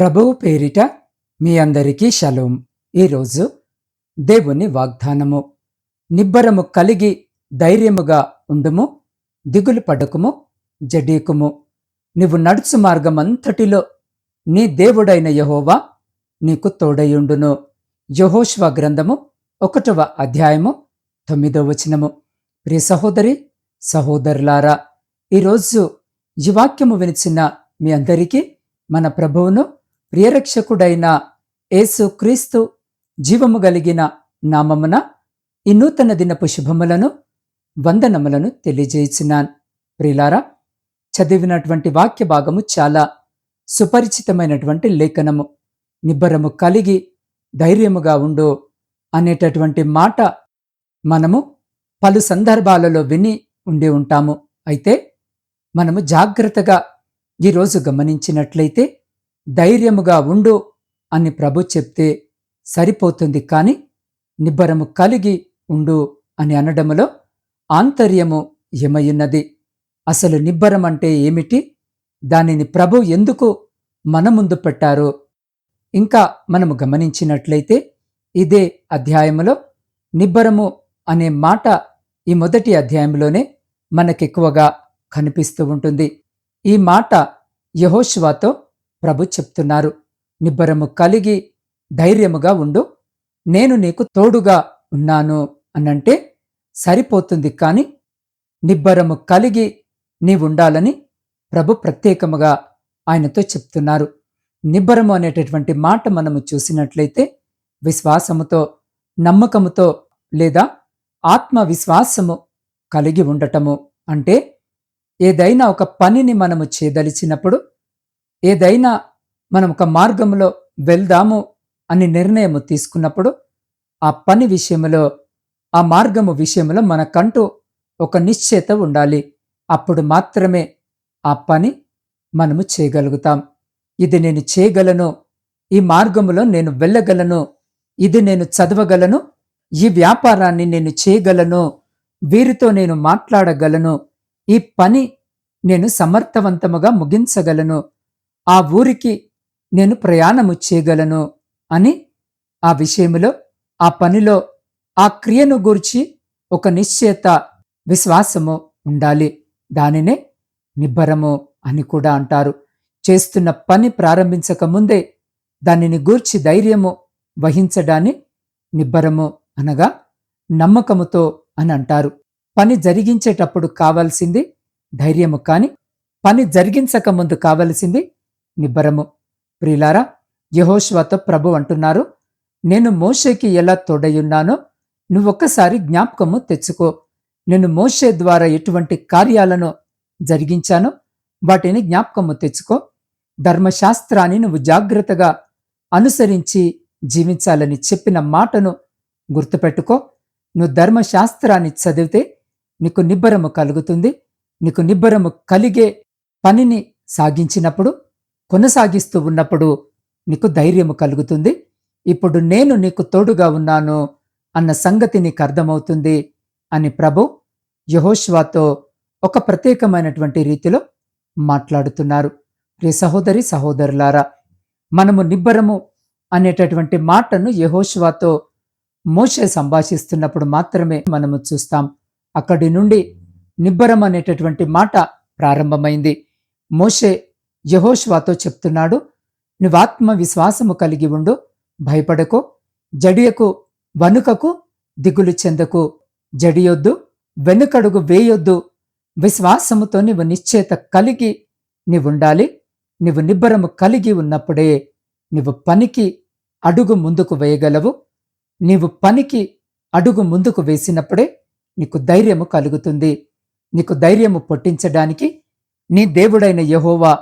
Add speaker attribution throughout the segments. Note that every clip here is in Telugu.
Speaker 1: ప్రభువు పేరిట మీ అందరికీ షలోం. ఈరోజు దేవుని వాగ్దానము. నిబ్బరము కలిగి ధైర్యముగా ఉండుము దిగులు పడకుము జడీకుము. నీవు నడుచు మార్గమంతటిలో నీ దేవుడైన యహోవా నీకు తోడయుండును. యహోష్వ గ్రంథము ఒకటవ అధ్యాయము తొమ్మిదవ వచనము. ప్రియ సహోదరి సహోదరులారా ఈరోజు ఈ వాక్యము వినిచిన మీ అందరికీ మన ప్రభువును ప్రియరక్షకుడైన యేసు క్రీస్తు జీవము కలిగిన నామమున ఈ నూతన దినపు శుభములను వందనములను తెలియజేసినాన్ ప్రిలారా చదివినటువంటి వాక్య భాగము చాలా సుపరిచితమైనటువంటి లేఖనము. నిబ్బరము కలిగి ధైర్యముగా ఉండు అనేటటువంటి మాట మనము పలు సందర్భాలలో విని ఉండి ఉంటాము. అయితే మనము జాగ్రత్తగా ఈరోజు గమనించినట్లయితే ధైర్యముగా ఉండు అని ప్రభు చెప్తే సరిపోతుంది కానీ నిబ్బరము కలిగి ఉండు అని అనడములో ఆంతర్యము ఏమయ్యున్నది అసలు నిబ్బరం అంటే ఏమిటి? దానిని ప్రభు ఎందుకు మన ముందు పెట్టారో? ఇంకా మనము గమనించినట్లయితే ఇదే అధ్యాయములో నిబ్బరము అనే మాట ఈ మొదటి అధ్యాయంలోనే మనకెక్కువగా కనిపిస్తూ ఉంటుంది. ఈ మాట యహోష్వాతో ప్రభు చెప్తున్నారు. నిబ్బరము కలిగి ధైర్యముగా ఉండు. నేను నీకు తోడుగా ఉన్నాను అనంటే సరిపోతుంది కాని నిబ్బరము కలిగి నీవుండాలని ప్రభు ప్రత్యేకముగా ఆయనతో చెప్తున్నారు. నిబ్బరము అనేటటువంటి మాట మనము చూసినట్లయితే విశ్వాసముతో నమ్మకముతో లేదా ఆత్మవిశ్వాసము కలిగి ఉండటము. అంటే ఏదైనా ఒక పనిని మనము చేయదలిచినప్పుడు ఏదైనా మనం ఒక మార్గంలో వెళ్దాము అని నిర్ణయము తీసుకున్నప్పుడు ఆ పని విషయంలో ఆ మార్గము విషయంలో మనకంటూ ఒక నిశ్చయత ఉండాలి. అప్పుడు మాత్రమే ఆ పని మనము చేయగలుగుతాం. ఇది నేను చేయగలను ఈ మార్గములో నేను వెళ్ళగలను ఇది నేను చదవగలను ఈ వ్యాపారాన్ని నేను చేయగలను వీరితో నేను మాట్లాడగలను ఈ పని నేను సమర్థవంతముగా ముగించగలను ఆ ఊరికి నేను ప్రయాణము చేయగలను అని ఆ విషయంలో ఆ పనిలో ఆ క్రియను గూర్చి ఒక నిశ్చయత విశ్వాసము ఉండాలి. దానినే నిబ్బరము అని కూడా అంటారు. చేస్తున్న పని ప్రారంభించక ముందే దానిని గూర్చి ధైర్యము వహించడాన్ని నిబ్బరము అనగా నమ్మకముతో అని అంటారు. పని జరిగించేటప్పుడు కావాల్సింది ధైర్యము కాని పని జరిగించక ముందు కావలసింది నిబ్బరము. ప్రియులారా యహోష్వాతో ప్రభు అంటున్నారు నేను మోషేకి ఎలా తోడయున్నానో నువ్వొక్కసారి జ్ఞాపకము తెచ్చుకో. నేను మోషే ద్వారా ఎటువంటి కార్యాలను జరిగించానో వాటిని జ్ఞాపకము తెచ్చుకో. ధర్మశాస్త్రాన్ని నువ్వు జాగ్రత్తగా అనుసరించి జీవించాలని చెప్పిన మాటను గుర్తుపెట్టుకో. నువ్వు ధర్మశాస్త్రాన్ని చదివితే నీకు నిబ్బరము కలుగుతుంది. నీకు నిబ్బరము కలిగే పనిని సాగించినప్పుడు కొనసాగిస్తూ ఉన్నప్పుడు నీకు ధైర్యము కలుగుతుంది. ఇప్పుడు నేను నీకు తోడుగా ఉన్నాను అన్న సంగతి నీకు అర్థమవుతుంది అని ప్రభు యహోష్వాతో ఒక ప్రత్యేకమైనటువంటి రీతిలో మాట్లాడుతున్నారు. ప్రియ సహోదరి సహోదరులారా మనము నిబ్బరము అనేటటువంటి మాటను యహోష్వాతో మోషే సంభాషిస్తున్నప్పుడు మాత్రమే మనము చూస్తాం. అక్కడి నుండి నిబ్బరం అనేటటువంటి మాట ప్రారంభమైంది. మోషే యహోష్వాతో చెప్తున్నాడు నువ్వాత్మ విశ్వాసము కలిగి ఉండు భయపడకు జడియకు వనుకకు దిగులు చెందకు జడియొద్దు వెనుకడుగు వేయొద్దు విశ్వాసముతో నీవు నిశ్చేత కలిగి నీవుండాలి నీవు నిబ్బరము కలిగి ఉన్నప్పుడే నీవు పనికి అడుగు ముందుకు వేయగలవు నీవు పనికి అడుగు ముందుకు వేసినప్పుడే నీకు ధైర్యము కలుగుతుంది నీకు ధైర్యము పొట్టించడానికి నీ దేవుడైన యహోవా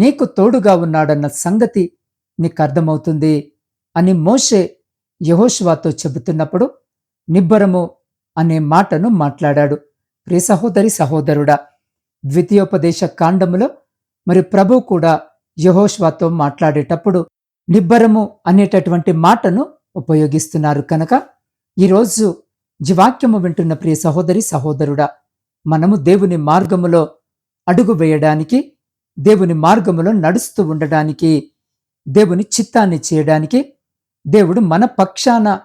Speaker 1: నీకు తోడుగా ఉన్నాడన్న సంగతి నీకు అర్థమవుతుంది అని మోషే యహోష్వాతో చెబుతున్నప్పుడు నిబ్బరము అనే మాటను మాట్లాడాడు. ప్రియ సహోదరి సహోదరుడా ద్వితీయోపదేశ కాండములో మరి ప్రభు కూడా యహోష్వాతో మాట్లాడేటప్పుడు నిబ్బరము అనేటటువంటి మాటను ఉపయోగిస్తున్నారు కనుక ఈరోజు జీవాక్యము వింటున్న ప్రియ సహోదరి సహోదరుడా మనము దేవుని మార్గములో అడుగు వేయడానికి దేవుని మార్గములో నడుస్తూ ఉండడానికి దేవుని చిత్తాన్ని చేయడానికి దేవుడు మన పక్షాన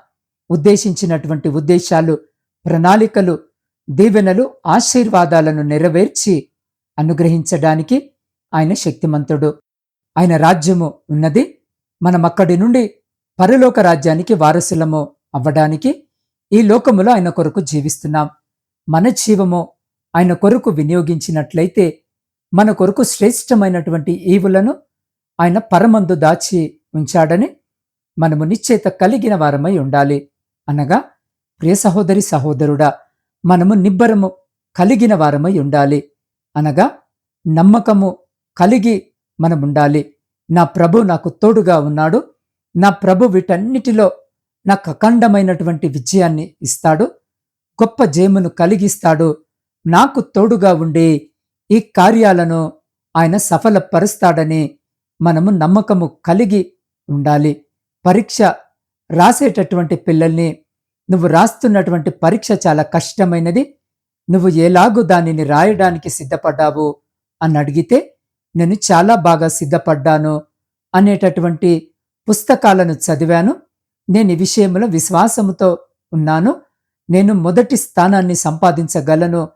Speaker 1: ఉద్దేశించినటువంటి ఉద్దేశాలు ప్రణాళికలు దీవెనలు ఆశీర్వాదాలను నెరవేర్చి అనుగ్రహించడానికి ఆయన శక్తిమంతుడు. ఆయన రాజ్యము ఉన్నది. మనం అక్కడి నుండి పరలోక రాజ్యానికి వారసులము అవ్వడానికి ఈ లోకములో ఆయన కొరకు జీవిస్తున్నాం. మన జీవము ఆయన కొరకు వినియోగించినట్లయితే మన కొరకు శ్రేష్టమైనటువంటి ఈవులను ఆయన పరమందు దాచి ఉంచాడని మనము నిశ్చేత కలిగిన వారమై ఉండాలి. అనగా ప్రియ సహోదరి సహోదరుడా మనము నిబ్బరము కలిగిన వారమై ఉండాలి. అనగా నమ్మకము కలిగి మనముండాలి. నా ప్రభు నాకు తోడుగా ఉన్నాడు. నా ప్రభు వీటన్నిటిలో నాకు అఖండమైనటువంటి విజయాన్ని ఇస్తాడు. గొప్ప జయమును కలిగిస్తాడు. నాకు తోడుగా ఉండి ఈ కార్యాలను ఆయన సఫలపరుస్తాడని మనము నమ్మకము కలిగి ఉండాలి. పరీక్ష రాసేటటువంటి పిల్లల్ని నువ్వు రాస్తున్నటువంటి పరీక్ష చాలా కష్టమైనది. నువ్వు ఎలాగూ దానిని రాయడానికి సిద్ధపడ్డావు అని అడిగితే నేను చాలా బాగా సిద్ధపడ్డాను అనేటటువంటి పుస్తకాలను చదివాను. నేను ఈ విషయంలో విశ్వాసముతో ఉన్నాను. నేను మొదటి స్థానాన్ని సంపాదించగలను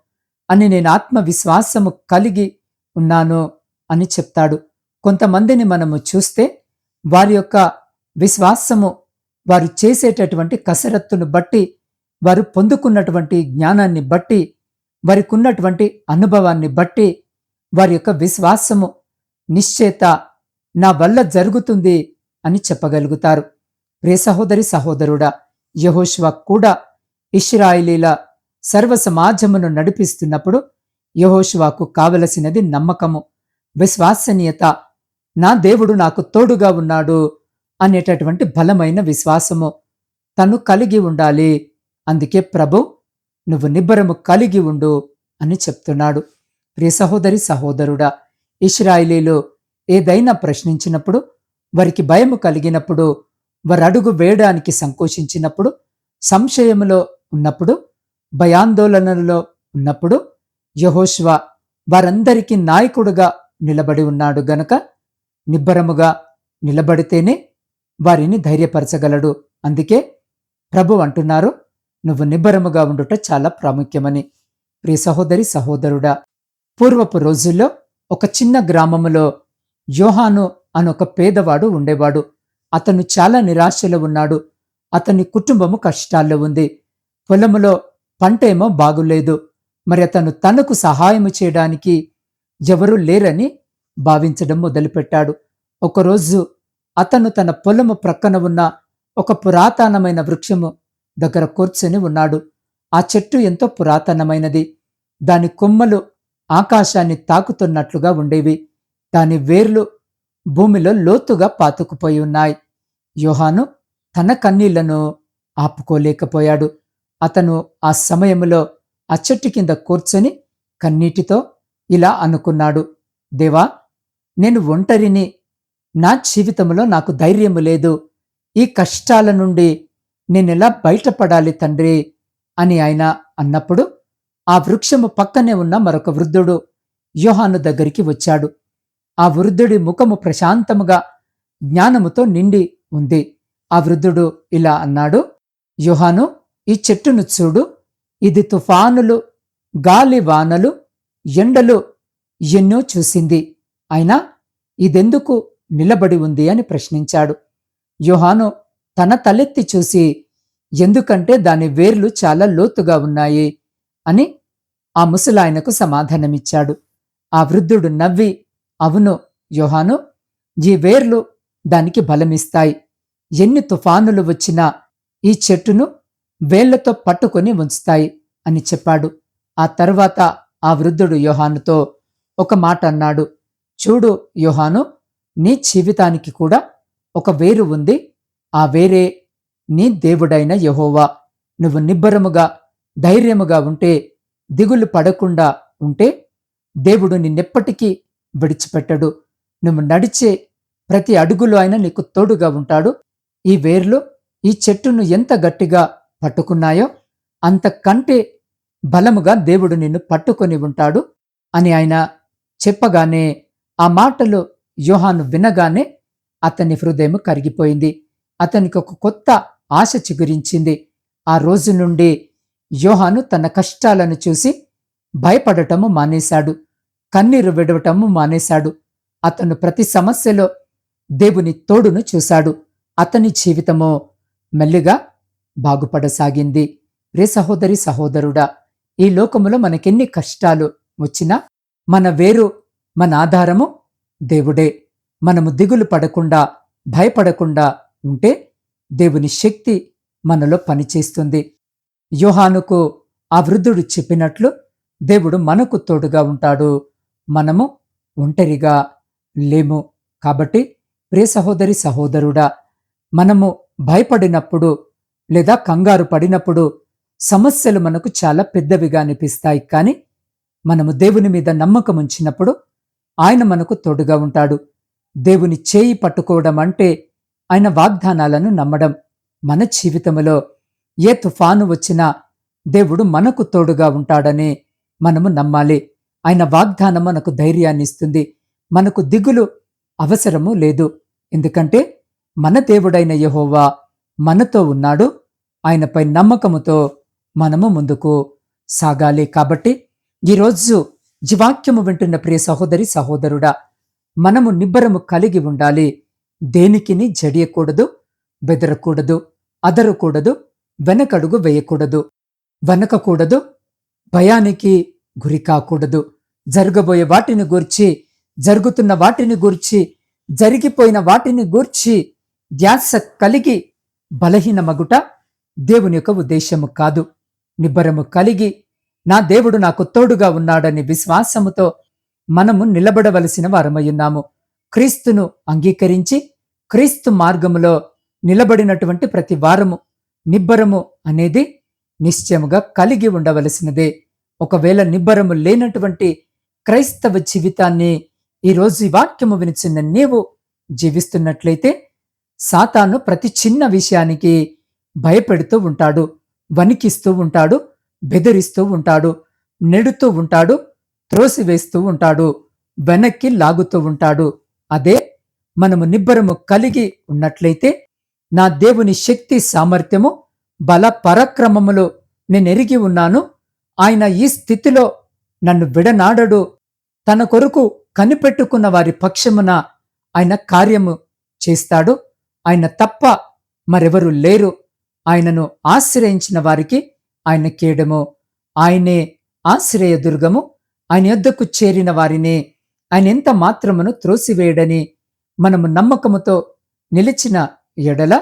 Speaker 1: అని నేను ఆత్మవిశ్వాసము కలిగి ఉన్నాను అని చెప్తాడు. కొంతమందిని మనము చూస్తే వారి యొక్క విశ్వాసము వారు చేసేటటువంటి కసరత్తును బట్టి వారు పొందుకున్నటువంటి జ్ఞానాన్ని బట్టి వారికి ఉన్నటువంటి అనుభవాన్ని బట్టి వారి యొక్క విశ్వాసము నిశ్చేత నా వల్ల జరుగుతుంది అని చెప్పగలుగుతారు. ప్రియ సహోదరి సహోదరుడా యహోష్వా కూడా ఇష్రాయిలీల సర్వ సమాజమును నడిపిస్తున్నప్పుడు యహోశివాకు కావలసినది నమ్మకము విశ్వాసనీయత. నా దేవుడు నాకు తోడుగా ఉన్నాడు అనేటటువంటి బలమైన విశ్వాసము. తను కలిగి ఉండాలి. అందుకే ప్రభు నువ్వు నిబ్బరము కలిగి ఉండు అని చెప్తున్నాడు. ప్రియ సహోదరి సహోదరుడా ఇస్రాయిలీలు ఏదైనా ప్రశ్నించినప్పుడు వారికి భయము కలిగినప్పుడు వారు అడుగు వేయడానికి సంకోచించినప్పుడు సంశయములో ఉన్నప్పుడు భయాందోళనలో ఉన్నప్పుడు యహోష్వ వారందరికీ నాయకుడుగా నిలబడి ఉన్నాడు గనక నిబ్బరముగా నిలబడితేనే వారిని ధైర్యపరచగలడు. అందుకే ప్రభు అంటున్నారు నువ్వు నిబ్బరముగా ఉండుట చాలా ప్రాముఖ్యమని. ప్రియ సహోదరి సహోదరుడా పూర్వపు రోజుల్లో ఒక చిన్న గ్రామములో యోహాను అనొక పేదవాడు ఉండేవాడు. అతను చాలా నిరాశలో ఉన్నాడు. అతని కుటుంబము కష్టాల్లో ఉంది. పొలములో పంటేమో బాగులేదు. మరి అతను తనకు సహాయము చేయడానికి ఎవరూ లేరని భావించడం మొదలుపెట్టాడు. ఒకరోజు అతను తన పొలము ప్రక్కన ఉన్న ఒక పురాతనమైన వృక్షము దగ్గర కూర్చొని ఉన్నాడు. ఆ చెట్టు ఎంతో పురాతనమైనది. దాని కొమ్మలు ఆకాశాన్ని తాకుతున్నట్లుగా ఉండేవి. దాని వేర్లు భూమిలో లోతుగా పాతుకుపోయి ఉన్నాయి. యోహాను తన కన్నీళ్ళను ఆపుకోలేకపోయాడు. అతను ఆ సమయంలో ఆ చెట్టు కింద కూర్చొని కన్నీటితో ఇలా అనుకున్నాడు దేవా నేను ఒంటరిని నా జీవితంలో నాకు ధైర్యము లేదు ఈ కష్టాల నుండి నేనెలా బయటపడాలి తండ్రి? అని ఆయన అన్నప్పుడు ఆ వృక్షము పక్కనే ఉన్న మరొక వృద్ధుడు యోహాను దగ్గరికి వచ్చాడు. ఆ వృద్ధుడి ముఖము ప్రశాంతముగా జ్ఞానముతో నిండి ఉంది. ఆ వృద్ధుడు ఇలా అన్నాడు యోహాను ఈ చెట్టును చూడు. ఇది తుఫానులు గాలి వానలు ఎండలు ఎన్నో చూసింది. అయినా ఇదెందుకు నిలబడి ఉంది అని ప్రశ్నించాడు. యుహాను తన తలెత్తి చూసి ఎందుకంటే దాని వేర్లు చాలా లోతుగా ఉన్నాయి అని ఆ ముసలాయనకు సమాధానమిచ్చాడు. ఆ వృద్ధుడు నవ్వి అవును యోహాను ఈ వేర్లు దానికి బలమిస్తాయి. ఎన్ని తుఫానులు వచ్చినా ఈ చెట్టును వేళ్ళతో పట్టుకొని ఉంచుతాయి అని చెప్పాడు. ఆ తర్వాత ఆ వృద్ధుడు యోహానుతో ఒక మాట అన్నాడు. చూడు యోహాను నీ జీవితానికి కూడా ఒక వేరు ఉంది. ఆ వేరే నీ దేవుడైన యహోవా. నువ్వు నిబ్బరముగా ధైర్యముగా ఉంటే దిగులు పడకుండా ఉంటే దేవుడు నిన్నెప్పటికీ విడిచిపెట్టడు. నువ్వు నడిచే ప్రతి అడుగులో ఆయన నీకు తోడుగా ఉంటాడు. ఈ వేర్లు ఈ చెట్టును ఎంత గట్టిగా పట్టుకున్నాయో? అంతకంటే బలముగా దేవుడు నిన్ను పట్టుకొని ఉంటాడు అని ఆయన చెప్పగానే ఆ మాటలు యోహాను వినగానే అతని హృదయం కరిగిపోయింది. అతనికి ఒక కొత్త ఆశ చిగురించింది. ఆ రోజు నుండి యోహాను తన కష్టాలను చూసి భయపడటము మానేశాడు. కన్నీరు విడవటము మానేశాడు. అతను ప్రతి సమస్యలో దేవుని తోడును చూశాడు. అతని జీవితము మెల్లిగా బాగుపడసాగింది. రే సహోదరి సహోదరుడా ఈ లోకములో మనకెన్ని కష్టాలు వచ్చినా మన వేరు మన ఆధారము దేవుడే. మనము దిగులు పడకుండా భయపడకుండా ఉంటే దేవుని శక్తి మనలో పనిచేస్తుంది. యోహానుకు ఆ వృద్ధుడు చెప్పినట్లు దేవుడు మనకు తోడుగా ఉంటాడు. మనము ఒంటరిగా లేము. కాబట్టి ప్రియ సహోదరి సహోదరుడా మనము భయపడినప్పుడు లేదా కంగారు పడినప్పుడు సమస్యలు మనకు చాలా పెద్దవిగా అనిపిస్తాయి. కానీ మనము దేవుని మీద నమ్మకం ఉంచినప్పుడు ఆయన మనకు తోడుగా ఉంటాడు. దేవుని చేయి పట్టుకోవడం అంటే ఆయన వాగ్దానాలను నమ్మడం. మన జీవితంలో ఏ తుఫాను వచ్చినా దేవుడు మనకు తోడుగా ఉంటాడని మనము నమ్మాలి. ఆయన వాగ్దానం మనకు ధైర్యాన్ని ఇస్తుంది. మనకు దిగులు అవసరము లేదు. ఎందుకంటే మన దేవుడైన యహోవా మనతో ఉన్నాడు. ఆయనపై నమ్మకముతో మనము ముందుకు సాగాలి కాబట్టి ఈరోజు జీవాక్యము వింటున్న ప్రియ సహోదరి సహోదరుడా మనము నిబ్బరము కలిగి ఉండాలి. దేనికిని జడియకూడదు బెదరకూడదు అదరకూడదు వెనకడుగు వేయకూడదు వెనకకూడదు భయానికి గురి కాకూడదు. జరగబోయే వాటిని గూర్చి జరుగుతున్న వాటిని గూర్చి జరిగిపోయిన వాటిని గూర్చి ధ్యాస కలిగి బలహీనమగుట దేవుని యొక్క ఉద్దేశము కాదు. నిబ్బరము కలిగి నా దేవుడు నాకు తోడుగా ఉన్నాడని విశ్వాసముతో మనము నిలబడవలసిన వారమయ్యున్నాము క్రీస్తును అంగీకరించి క్రీస్తు మార్గములో నిలబడినటువంటి ప్రతి వారము నిబ్బరము అనేది నిశ్చయముగా కలిగి ఉండవలసినదే. ఒకవేళ నిబ్బరము లేనటువంటి క్రైస్తవ జీవితాన్ని ఈరోజు ఈ వాక్యము వినిచిన నీవు జీవిస్తున్నట్లయితే సాతాను ప్రతి చిన్న విషయానికి భయపెడుతూ ఉంటాడు వణికిస్తూ ఉంటాడు బెదిరిస్తూ ఉంటాడు నెడుతూ ఉంటాడు త్రోసివేస్తూ ఉంటాడు వెనక్కి లాగుతూ ఉంటాడు. అదే మనము నిబ్బరము కలిగి ఉన్నట్లయితే నా దేవుని శక్తి సామర్థ్యము బల పరాక్రమములు నేనెరిగి ఉన్నాను. ఆయన ఈ స్థితిలో నన్ను విడనాడడు. తన కొరకు కనిపెట్టుకున్న వారి పక్షమున ఆయన కార్యము చేస్తాడు. ఆయన తప్ప మరెవరు లేరు. ఆయనను ఆశ్రయించిన వారికి ఆయన కేడము. ఆయనే ఆశ్రయదుర్గము ఆయన యొద్దకు చేరిన వారిని ఆయన ఎంత మాత్రమును త్రోసివేయడని మనము నమ్మకముతో నిలిచిన ఎడల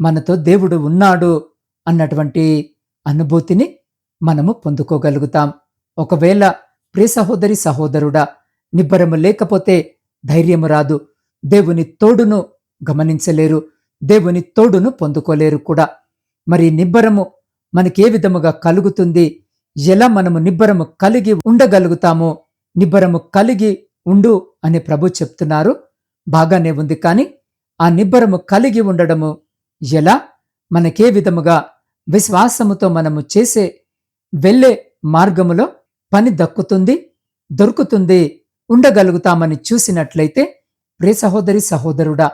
Speaker 1: మనతో దేవుడు ఉన్నాడు అన్నటువంటి అనుభూతిని మనము పొందుకోగలుగుతాం. ఒకవేళ ప్రియ సహోదరి సహోదరుడా నిబ్బరము లేకపోతే ధైర్యము రాదు. దేవుని తోడును గమనించలేరు. దేవుని తోడును పొందుకోలేరు కూడా. మరి నిబ్బరము మనకే విధముగా కలుగుతుంది? ఎలా మనము నిబ్బరము కలిగి ఉండగలుగుతామో? నిబ్బరము కలిగి ఉండు అని ప్రభు చెప్తున్నారు. బాగానే ఉంది కానీ ఆ నిబ్బరము కలిగి ఉండడము ఎలా? మనకే విధముగా విశ్వాసముతో మనము చేసే వెళ్ళే మార్గములో పని దక్కుతుంది దొరుకుతుంది ఉండగలుగుతామని చూసినట్లయితే ప్రే సహోదరి సహోదరుడా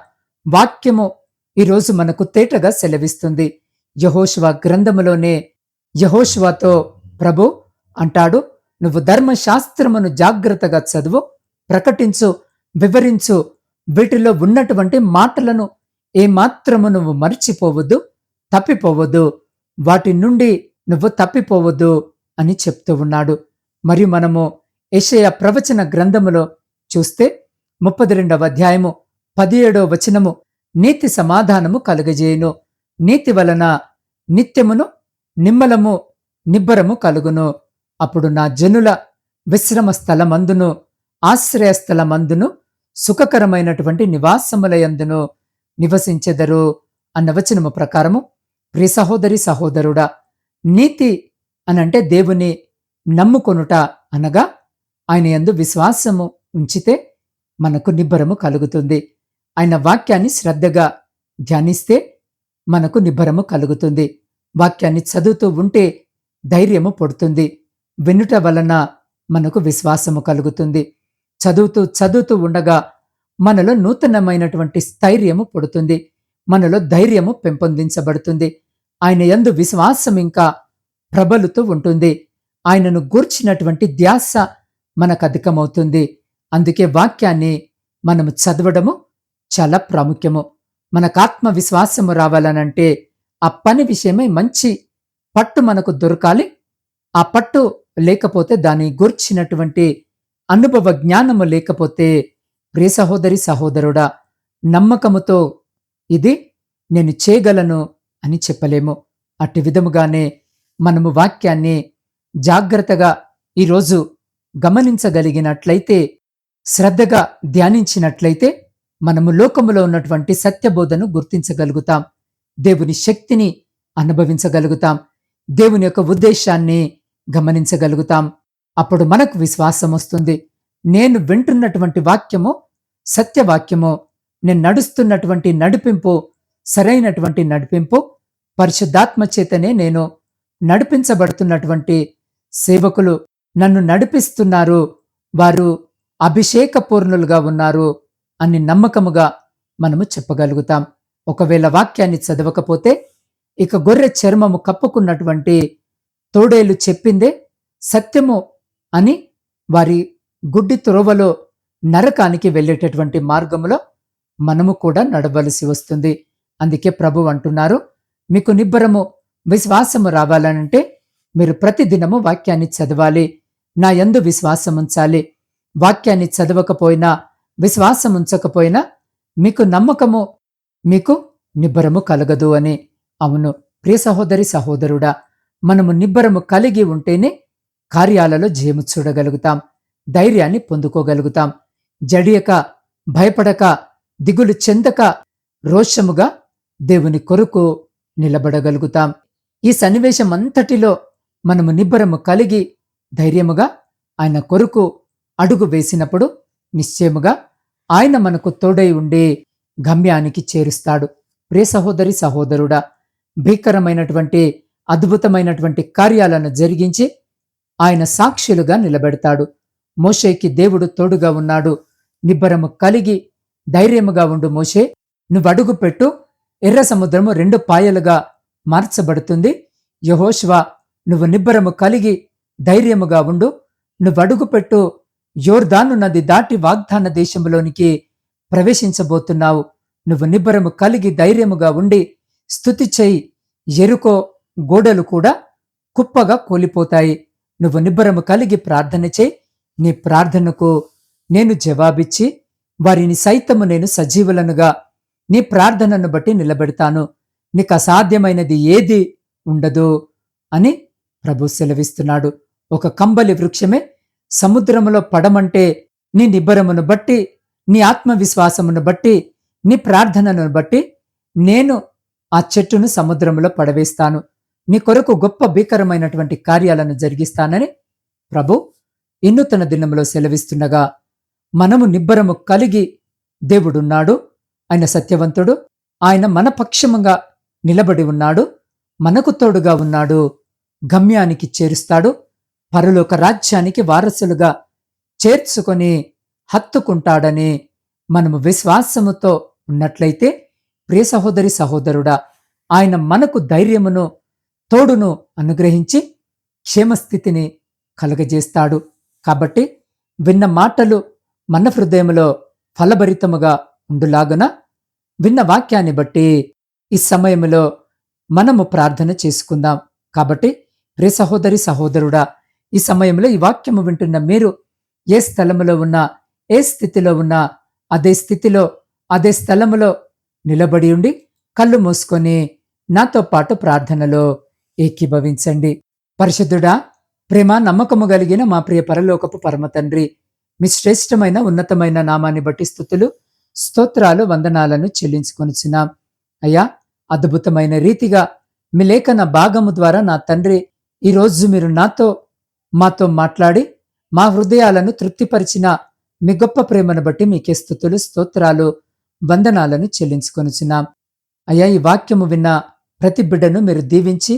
Speaker 1: వాక్యము ఈరోజు మనకు తేటగా సెలవిస్తుంది. యహోశివ గ్రంథములోనే యహోశివతో ప్రభు అంటాడు నువ్వు ధర్మశాస్త్రమును జాగ్రత్తగా చదువు ప్రకటించు వివరించు. వీటిలో ఉన్నటువంటి మాటలను ఏమాత్రము నువ్వు మర్చిపోవద్దు తప్పిపోవద్దు. వాటి నుండి నువ్వు తప్పిపోవద్దు అని చెప్తూ ఉన్నాడు. మరియు మనము యషయ ప్రవచన గ్రంథములో చూస్తే ముప్పది రెండవ అధ్యాయము పదిహేడో వచనము నీతి సమాధానము కలుగజేయును. నీతి వలన నిత్యమును నిమ్మలము నిబ్బరము కలుగును. అప్పుడు నా జనుల విశ్రమ స్థలమందును ఆశ్రయస్థలమందును సుఖకరమైనటువంటి నివాసములయందును నివసించెదరు అన్న వచనము ప్రకారము ప్రియ సహోదరి సహోదరుడా నీతి అనంటే దేవుని నమ్ముకొనుట అనగా ఆయన యందు విశ్వాసము ఉంచితే మనకు నిబ్బరము కలుగుతుంది. ఆయన వాక్యాన్ని శ్రద్ధగా ధ్యానిస్తే మనకు నిబ్బరము కలుగుతుంది. వాక్యాన్ని చదువుతూ ఉంటే ధైర్యము పడుతుంది. వినుట వలన మనకు విశ్వాసము కలుగుతుంది. చదువుతూ చదువుతూ ఉండగా మనలో నూతనమైనటువంటి స్థైర్యము పుడుతుంది. మనలో ధైర్యము పెంపొందించబడుతుంది. ఆయన యందు విశ్వాసం ఇంకా ప్రబలుతూ ఉంటుంది. ఆయనను గూర్చినటువంటి ధ్యాస మనకు అధికమవుతుంది. అందుకే వాక్యాన్ని మనము చదవడము చాలా ప్రాముఖ్యము. మనకు ఆత్మవిశ్వాసము రావాలనంటే ఆ పని విషయమై మంచి పట్టు మనకు దొరకాలి. ఆ పట్టు లేకపోతే దాని గూర్చినటువంటి అనుభవ జ్ఞానము లేకపోతే ప్రియ సహోదరి సహోదరుడా నమ్మకముతో ఇది నేను చేయగలను అని చెప్పలేము. అట్టి విధముగానే మనము వాక్యాన్ని జాగ్రత్తగా ఈరోజు గమనించగలిగినట్లయితే శ్రద్ధగా ధ్యానించినట్లయితే మనము లోకములో ఉన్నటువంటి సత్యబోధను గుర్తించగలుగుతాం. దేవుని శక్తిని అనుభవించగలుగుతాం. దేవుని యొక్క ఉద్దేశాన్ని గమనించగలుగుతాం. అప్పుడు మనకు విశ్వాసం వస్తుంది. నేను వింటున్నటువంటి వాక్యము సత్యవాక్యము. నేను నడుస్తున్నటువంటి నడిపింపు సరైనటువంటి నడిపింపు. పరిశుద్ధాత్మ చేతనే నేను నడిపించబడుతున్నటువంటి సేవకులు నన్ను నడిపిస్తున్నారు. వారు అభిషేకపూర్ణులుగా ఉన్నారు. అని నమ్మకముగా మనము చెప్పగలుగుతాం. ఒకవేళ వాక్యాన్ని చదవకపోతే ఇక గొర్రె చర్మము కప్పుకున్నటువంటి తోడేలు చెప్పిందే సత్యము అని వారి గుడ్డి త్రోవలో నరకానికి వెళ్ళేటటువంటి మార్గములో మనము కూడా నడవలసి వస్తుంది. అందుకే ప్రభు అంటున్నారు మీకు నిబ్బరము విశ్వాసము రావాలనంటే మీరు ప్రతిదినము వాక్యాన్ని చదవాలి. నా ఎందు విశ్వాసం ఉంచాలి వాక్యాన్ని చదవకపోయినా విశ్వాసం ఉంచకపోయినా మీకు నమ్మకము మీకు నిబ్బరము కలగదు అని. అవును ప్రియ సహోదరి సహోదరుడా మనము నిబ్బరము కలిగి ఉంటేనే కార్యాలలో జయము చూడగలుగుతాం ధైర్యాన్ని పొందుకోగలుగుతాం. జడియక భయపడక దిగులు చెందక రోషముగా దేవుని కొరకు నిలబడగలుగుతాం. ఈ సన్నివేశం అంతటిలో మనము నిబ్బరము కలిగి ధైర్యముగా ఆయన కొరకు అడుగు వేసినప్పుడు నిశ్చయముగా ఆయన మనకు తోడై ఉండి గమ్యానికి చేరుస్తాడు. ప్రియ సహోదరి సహోదరుడా భీకరమైనటువంటి అద్భుతమైనటువంటి కార్యాలను జరిగించి ఆయన సాక్షులుగా నిలబెడతాడు. మోషేకి దేవుడు తోడుగా ఉన్నాడు. నిబ్బరము కలిగి ధైర్యముగా ఉండు మోషే. నువ్వు అడుగు పెట్టు ఎర్ర సముద్రము రెండు పాయలుగా మార్చబడుతుంది. యహోష్వా నువ్వు నిబ్బరము కలిగి ధైర్యముగా ఉండు. నువ్వు అడుగు పెట్టు యోర్దాను నది దాటి వాగ్దాన దేశంలోనికి ప్రవేశించబోతున్నావు. నువ్వు నిబ్బరము కలిగి ధైర్యముగా ఉండి స్థుతి చేయి. ఎరుకో గోడలు కూడా కుప్పగా కూలిపోతాయి. నువ్వు నిబ్బరము కలిగి ప్రార్థన చేయి. నీ ప్రార్థనకు నేను జవాబిచ్చి వారిని సైతము నేను సజీవులనుగా. నీ ప్రార్థనను బట్టి నిలబెడతాను. నీకు అసాధ్యమైనది ఏది ఉండదు అని ప్రభు సెలవిస్తున్నాడు. ఒక కంబలి వృక్షమే సముద్రములో పడమంటే నీ నిబ్బరమును బట్టి నీ ఆత్మవిశ్వాసమును బట్టి నీ ప్రార్థనను బట్టి నేను ఆ చెట్టును సముద్రంలో పడవేస్తాను. నీ కొరకు గొప్ప భీకరమైనటువంటి కార్యాలను జరిగిస్తానని ప్రభు ఇన్నుతన దినములో సెలవిస్తుండగా మనము నిబ్బరము కలిగి దేవుడున్నాడు ఆయన సత్యవంతుడు ఆయన మన పక్షముగా నిలబడి ఉన్నాడు మనకు తోడుగా ఉన్నాడు గమ్యానికి చేరుస్తాడు పరలోక రాజ్యానికి వారసులుగా చేర్చుకొని హత్తుకుంటాడని మనము విశ్వాసముతో ఉన్నట్లయితే ప్రియ సహోదరి సహోదరుడా ఆయన మనకు ధైర్యమును తోడును అనుగ్రహించి క్షేమస్థితిని కలుగజేస్తాడు. కాబట్టి విన్న మాటలు మన హృదయములో ఫలభరితముగా ఉండులాగున విన్న వాక్యాన్ని బట్టి ఈ సమయంలో మనము ప్రార్థన చేసుకుందాం. కాబట్టి ప్రియ సహోదరి సహోదరుడా ఈ సమయంలో ఈ వాక్యము వింటున్న మీరు ఏ స్థలములో ఉన్నా ఏ స్థితిలో ఉన్నా అదే స్థితిలో అదే స్థలములో నిలబడి ఉండి కళ్ళు మూసుకొని నాతో పాటు ప్రార్థనలో ఏకీభవించండి. పరిశుద్ధుడా ప్రేమ నమ్మకము కలిగిన మా ప్రియ పరలోకపు పరమ తండ్రి మీ శ్రేష్టమైన ఉన్నతమైన నామాన్ని బట్టి స్థుతులు స్తోత్రాలు వందనాలను చెల్లించుకొనిచున్నాం. అయ్యా అద్భుతమైన రీతిగా మీ లేఖన భాగము ద్వారా నా తండ్రి ఈరోజు మీరు నాతో మాతో మాట్లాడి మా హృదయాలను తృప్తిపరిచిన మీ గొప్ప ప్రేమను బట్టి మీకే స్థుతులు స్తోత్రాలు వందనాలను చెల్లించుకొనుచున్నాం. అయ్యా ఈ వాక్యము విన్న ప్రతి బిడ్డను మీరు దీవించి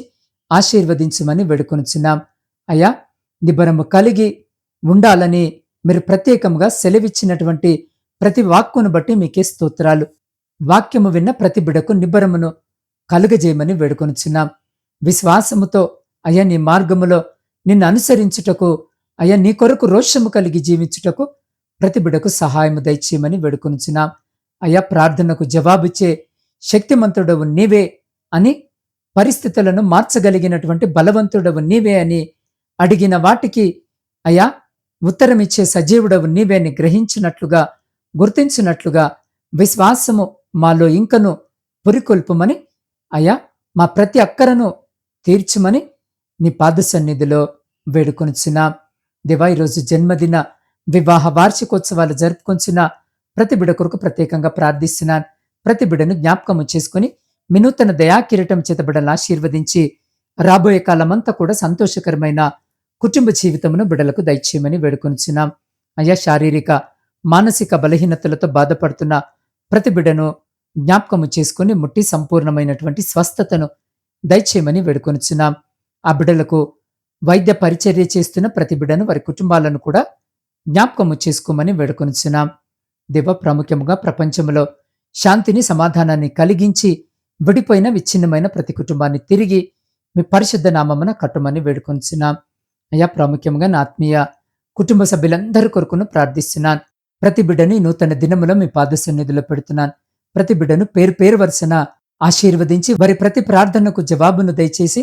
Speaker 1: ఆశీర్వదించమని వేడుకొనుచున్నాం. అయ్యా నిబరము కలిగి ఉండాలని మీరు ప్రత్యేకంగా సెలవిచ్చినటువంటి ప్రతి వాక్కును బట్టి మీకే స్తోత్రాలు. వాక్యము విన్న ప్రతి బిడకు నిబ్బరమును కలుగజేయమని వేడుకొనుచున్నాం. విశ్వాసముతో అయ్యా నీ మార్గములో నిన్ను అనుసరించుటకు అయ్యా నీ కొరకు రోషము కలిగి జీవించుటకు ప్రతి బిడకు సహాయము దయచేయమని వేడుకొనుచున్నాం. అయ్యా ప్రార్థనకు జవాబిచ్చే శక్తిమంతుడవు నీవే అని పరిస్థితులను మార్చగలిగినటువంటి బలవంతుడవు నీవే అని అడిగిన వాటికి అయ్యా ఉత్తరమిచ్చే సజీవుడవు నీవే అని గ్రహించినట్లుగా గుర్తించినట్లుగా విశ్వాసము మాలో ఇంకను పురికొల్పుమని అయ్యా మా ప్రతి అక్కరను తీర్చుమని నీ పాద సన్నిధిలో వేడుకొనిచున్నాం. దివా ఈరోజు జన్మదిన వివాహ వార్షికోత్సవాలు జరుపుకొంచున్న ప్రతి బిడ కొరకు ప్రత్యేకంగా ప్రార్థిస్తున్నాను. ప్రతి బిడను జ్ఞాపకము చేసుకుని వినూతన దయాకిరటం చేత బిడలను ఆశీర్వదించి రాబోయే కాలమంతా కూడా సంతోషకరమైన కుటుంబ జీవితమును బిడలకు దయచేయమని వేడుకొనిచున్నాం. అయ్యా శారీరక మానసిక బలహీనతలతో బాధపడుతున్న ప్రతి బిడను జ్ఞాపకము చేసుకుని ముట్టి సంపూర్ణమైనటువంటి స్వస్థతను దయచేయమని వేడుకొనిచున్నాం. ఆ బిడలకు వైద్య పరిచర్య చేస్తున్న ప్రతి బిడను వారి కుటుంబాలను కూడా జ్ఞాపకము చేసుకోమని వేడుకొనిచున్నాం. దేవ ప్రాముఖ్యముగా ప్రపంచంలో శాంతిని సమాధానాన్ని కలిగించి విడిపోయిన విచ్ఛిన్నమైన ప్రతి కుటుంబాన్ని తిరిగి మీ పరిశుద్ధ నామమున కట్టమని వేడుకొనిచున్నాం. అయ్యా ప్రాముఖ్యంగా నా ఆత్మీయ కుటుంబ సభ్యులందరి కొరకును ప్రార్థిస్తున్నాను. ప్రతి బిడ్డని నూతన దినములో మీ పాద సన్నిధిలో పెడుతున్నాను. ప్రతి బిడ్డను పేరు పేరు వరుసన ఆశీర్వదించి వారి ప్రతి ప్రార్థనకు జవాబును దయచేసి